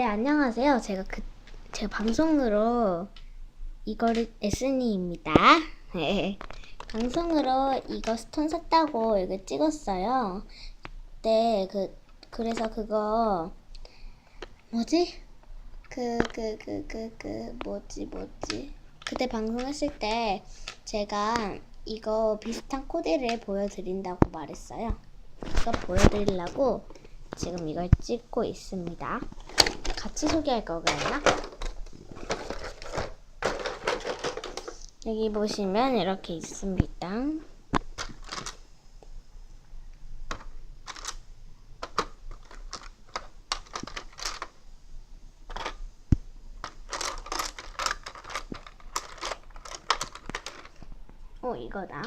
네, 안녕하세요. 제가 그, 제가 방송으로 이거를 에스니입니다. 네. 방송으로 이거 스톤 샀다고 이거 찍었어요. 네, 그, 그래서 그거, 뭐지? 그, 그, 그, 그, 그, 뭐지, 뭐지? 그때 방송했을 때 제가 이거 비슷한 코디를 보여드린다고 말했어요. 이거 보여드리려고 지금 이걸 찍고 있습니다. 같이 소개할 거가요 여기 보시면 이렇게 있습니다. 어, 이거다.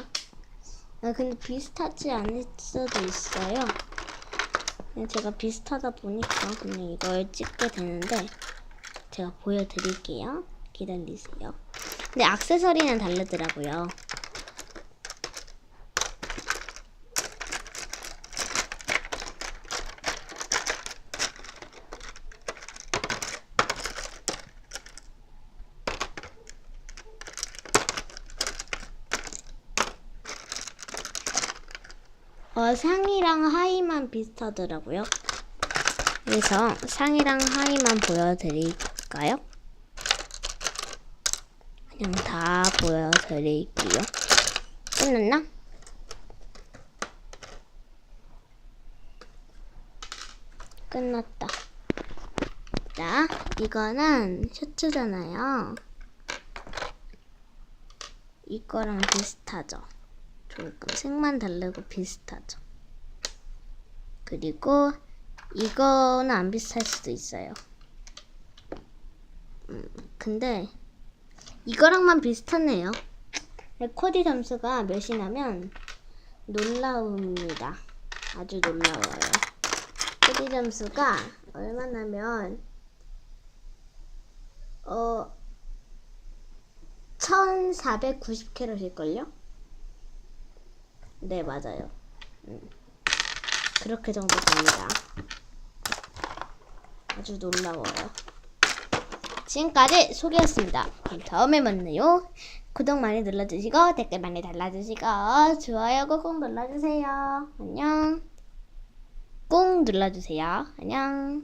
아, 근데 비슷하지 않을 수도 있어요. 그냥 제가 비슷하다 보니까 그냥 이걸 찍게 되는데 제가 보여드릴게요. 기다리세요. 근데 액세서리는 다르더라고요. 어, 상의랑 하의만 비슷하더라고요. 그래서 상의랑 하의만 보여드릴까요? 그냥 다 보여드릴게요. 끝났나? 끝났다. 자, 이거는 셔츠잖아요. 이거랑 비슷하죠? 조금 색만 다르고 비슷하죠. 그리고 이거는 안 비슷할 수도 있어요. 음, 근데 이거랑만 비슷하네요. 코디 점수가 몇이냐면 놀라웁니다. 아주 놀라워요. 코디 점수가 얼마냐면 어 1490캐럿일걸요? 네, 맞아요. 음. 그렇게 정도 됩니다. 아주 놀라워요. 지금까지 소개했습니다. 그럼 다음에 만나요. 구독 많이 눌러주시고 댓글 많이 달아주시고 좋아요 꾹꾹 눌러주세요. 안녕. 꾹 눌러주세요. 안녕.